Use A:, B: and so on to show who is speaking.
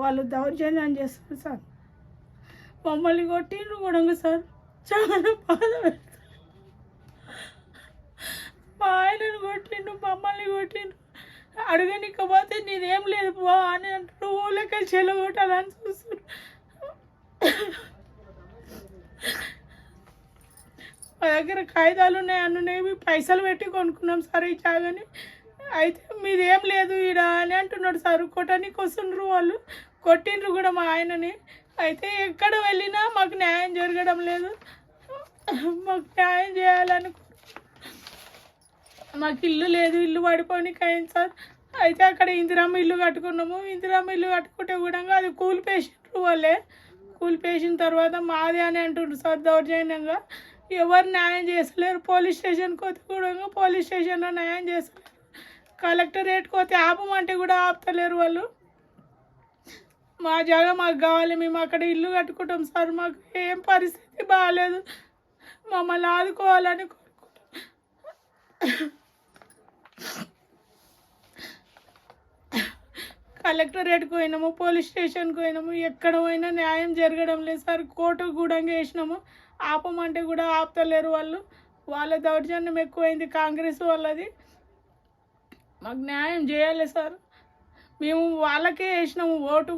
A: వాళ్ళు దౌర్జన్యం చేస్తారు సార్. మమ్మల్ని కొట్టిండ్రు కూడా సార్. చాలా బాధ మా ఆయనను కొట్టిండు మమ్మల్ని కొట్టిండు అడగనికపోతే నీదేం లేదు బా అని అంటారు. ఊళ్ళకి చెలగొట్టాలని చూస్తారు మా దగ్గర కాగితాలు ఉన్నాయి అన్ని పైసలు పెట్టి కొనుక్కున్నాం సార్ ఈ జాగాని. అయితే మీదేం లేదు ఈడ అని అంటున్నాడు సార్. కొట్టడానికి వస్తుండ్రు వాళ్ళు. కొట్టిండ్రు కూడా మా ఆయనని. అయితే ఎక్కడ వెళ్ళినా మాకు న్యాయం జరగడం లేదు. మాకు న్యాయం చేయాలని మాకు ఇల్లు లేదు ఇల్లు పడిపోనికి అయింది సార్. అయితే అక్కడ ఇందిరామ్మ ఇల్లు కట్టుకున్నాము. ఇందిరామ్మ ఇల్లు కట్టుకుంటే కూడా అది కూలిపేసిండ్రు వాళ్ళే. కూలిపేసిన తర్వాత మాది అని అంటుండ్రు సార్ దౌర్జన్యంగా. ఎవరు న్యాయం చేసలేరు పోలీస్ స్టేషన్కి వచ్చి కూడా పోలీస్ స్టేషన్లో న్యాయం చేసలేరు కలెక్టరేట్కి పోతే ఆపమంటే కూడా ఆపుతలేరు వాళ్ళు. మా జాగా మాకు కావాలి మేము అక్కడ ఇల్లు కట్టుకుంటాం సార్ మాకు ఏం పరిస్థితి బాగాలేదు మమ్మల్ని ఆదుకోవాలని కోరుకుంటాం కలెక్టరేట్కి పోయినాము పోలీస్ స్టేషన్కి పోయినాము ఎక్కడ పోయినా న్యాయం జరగడం లేదు సార్. కోర్టు కూడా వేసినాము ఆపమంటే కూడా ఆపుతలేరు వాళ్ళు. వాళ్ళ దౌర్జన్యం ఎక్కువైంది కాంగ్రెస్ వాళ్ళది. మాకు న్యాయం చేయాలి సార్. మేము వాళ్ళకే వేసినాము ఓటు.